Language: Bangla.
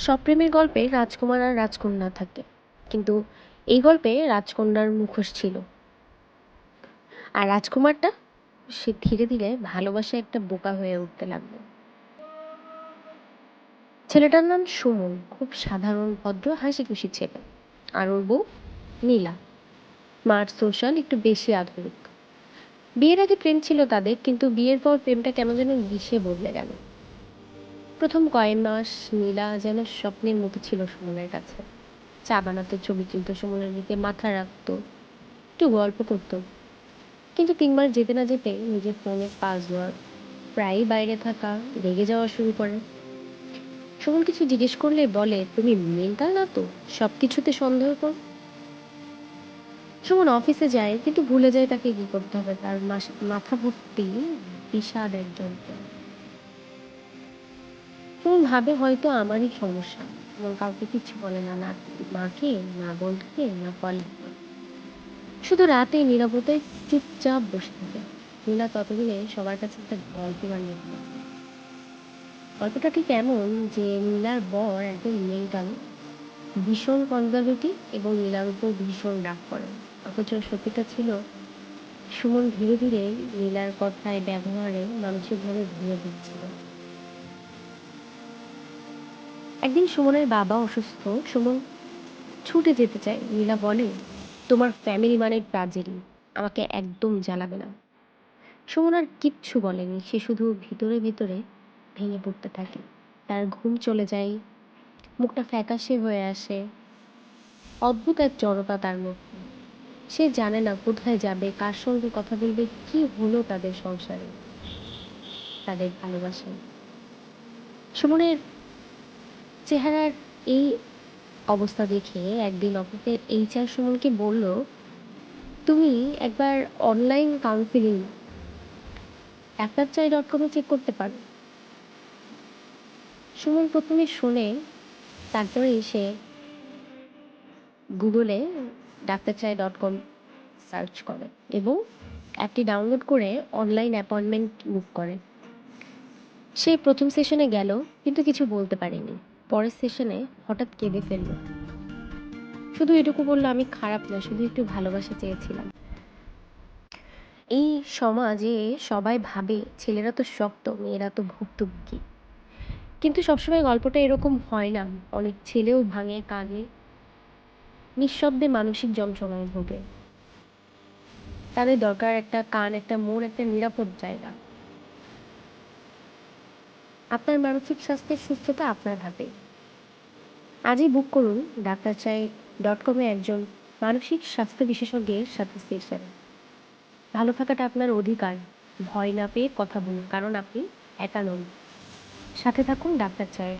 সব প্রেমের গল্পে রাজকুমার আর রাজকন্যা থাকে। কিন্তু এই গল্পে রাজকন্যার মুখোশ ছিল। আর রাজকুমারটা সে ধীরে ধীরে ভালোবাসায় একটা বোকা হয়ে উঠতে লাগল। ছেলেটার নাম সুমন, খুব সাধারণ, ভদ্র হাসি খুশি ছেলে। আর ওর বউ নীলা। মার সোশ্যাল একটু বেশি আধুনিক। বিয়ের আগে প্রেম ছিল তাদের, কিন্তু বিয়ের পর প্রেমটা কেন যেন বিষে বদলে গেল। প্রথম কয়েক মাস নীলা যেন স্বপ্নের মতো ছিল সুমনের কাছে। চা বানাতো, ছবি তুলতো, সুমনের দিকে মাথা রাখতো, একটু গল্প করতো। কিন্তু তিন মাস যেতে না যেতে নিজের ফোনের পাসওয়ার্ড প্রায়ই বাইরে থাকা, রেগে যাওয়া শুরু করে। সুমন কিছু জিজ্ঞেস করলে বলে, তুমি মেন্টাল না তো? সব কিছুতে সন্দেহ কর সুমন অফিসে যায়, কিন্তু ভুলে যায় তাকে কি করতে হবে। তার মাথা ভর্তি বিষাদ একজন। সুমন ভাবে হয়তো আমারই সমস্যা? এবং কাউকে কিছু বলে না না মাকে, না বোনকে, না কলেজকে শুধু রাতে নিরাপত্তায় চুপচাপ বসে থাকে। নীলা ততদিনে সবার কাছে একটা গল্প বানিয়ে। গল্পটা ঠিক এমন যে নীলার বর একজন মেন্টাল, ভীষণ কনজারভেটিভ এবং নীলার উপর ভীষণ রাগ করে। অথচ সত্যিটা ছিল, সুমন ধীরে ধীরে নীলার কথায়, ব্যবহারে মানসিকভাবে ভেঙে দিচ্ছিল। একদিন সুমনের বাবা অসুস্থ, সুমন ছুটে যেতে চায়। নীলা বলে, তোমার ফ্যামিলি মানে ট্রাজেডি আমাকে একদম জ্বালাবে না। সুমন আর কিচ্ছু বলেনি, সে শুধু ভিতরে ভিতরে ভেঙে পড়তে থাকে। তার ঘুম চলে যায়, মুখটা ফ্যাকাশে হয়ে আসে, অদ্ভুত এক জড়তা তার মধ্যে। সে জানে না কোথায় যাবে, কার সঙ্গে কথা বলবে, কি হলো তাদের সংসারে, তাদের ভালোবাসায়। সুমনের চেহারার এই অবস্থা দেখে একদিন অফিসের এইচআর সুমনকে বলল, তুমি একবার অনলাইন কাউন্সিলিং ডাক্তার চাই ডট কমে চেক করতে পারো। সুমন প্রথমে শুনে তারপরে এসে গুগলে ডাক্তার চাই ডট কম সার্চ করে এবং অ্যাপটি ডাউনলোড করে অনলাইন অ্যাপয়েন্টমেন্ট বুক করে। সে প্রথম সেশনে গেল, কিন্তু কিছু বলতে পারেনি। পরের সেশনে হঠাৎ কেঁদে ফেলল। শুধু এটুকু বলল, আমি খারাপ না, শুধু একটু ভালোবাসা চেয়েছিলাম। এই সমাজে সবাই ভাবে, ছেলেরা তো শক্ত, মেয়েরা তো ভুক্তভোগী। কিন্তু সবসময় গল্পটা এরকম হয় না। অনেক ছেলেও ভাঙে, কাঁদে। নিঃশব্দে মানসিক যন্ত্রণায় ভোগে। তাদের দরকার একটা কান, একটা মন একটা নিরাপদ জায়গা। আপনার মানসিক স্বাস্থ্যের সুস্থতা আপনার হাতে। আজই বুক করুন ডাক্তার চাই ডট কমে একজন মানসিক স্বাস্থ্য বিশেষজ্ঞের সাথে সেশন ভালো থাকাটা আপনার অধিকার। ভয় না পেয়ে কথা বলুন, কারণ আপনি একা নন। সাথে থাকুন ডাক্তার চায়